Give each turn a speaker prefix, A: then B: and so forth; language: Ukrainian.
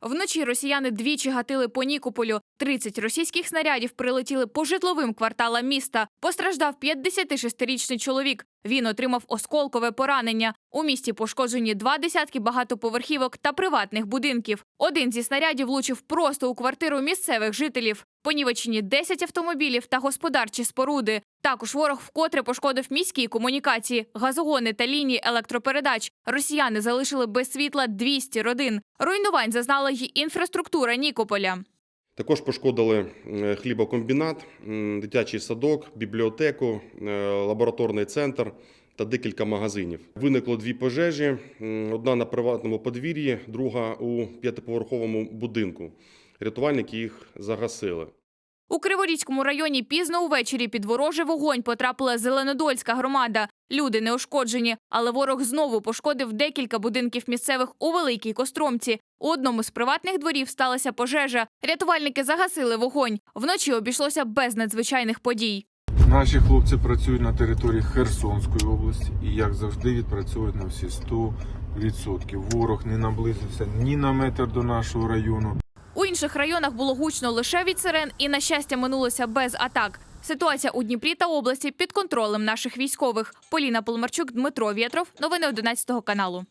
A: Вночі росіяни двічі гатили по Нікополю. 30 російських снарядів прилетіли по житловим кварталам міста. Постраждав 56-річний чоловік. Він отримав осколкове поранення. У місті пошкоджені два десятки багатоповерхівок та приватних будинків. Один зі снарядів влучив просто у квартиру місцевих жителів. Понівечені 10 автомобілів та господарчі споруди. Також ворог вкотре пошкодив міські комунікації, газогони та лінії електропередач. Росіяни залишили без світла 200 родин. Руйнувань зазнала й інфраструктура Нікополя.
B: Також пошкодили хлібокомбінат, дитячий садок, бібліотеку, е, лабораторний центр та декілька магазинів. Виникло дві пожежі: одна на приватному подвір'ї, друга у п'ятиповерховому будинку. Рятувальники їх загасили.
A: У Криворізькому районі пізно увечері під ворожий вогонь потрапила Зеленодольська громада. Люди не ушкоджені, але ворог знову пошкодив декілька будинків місцевих у Великій Костромці. У одному з приватних дворів сталася пожежа. Рятувальники загасили вогонь. Вночі обійшлося без надзвичайних подій.
C: Наші хлопці працюють на території Херсонської області і, як завжди, відпрацьовують на всі 100%. Ворог не наблизився ні на метр до нашого району.
A: У інших районах було гучно лише від сирен, і на щастя минулося без атак. Ситуація у Дніпрі та області під контролем наших військових. Поліна Полмарчук, Дмитро Вєтров. Новини 11 каналу.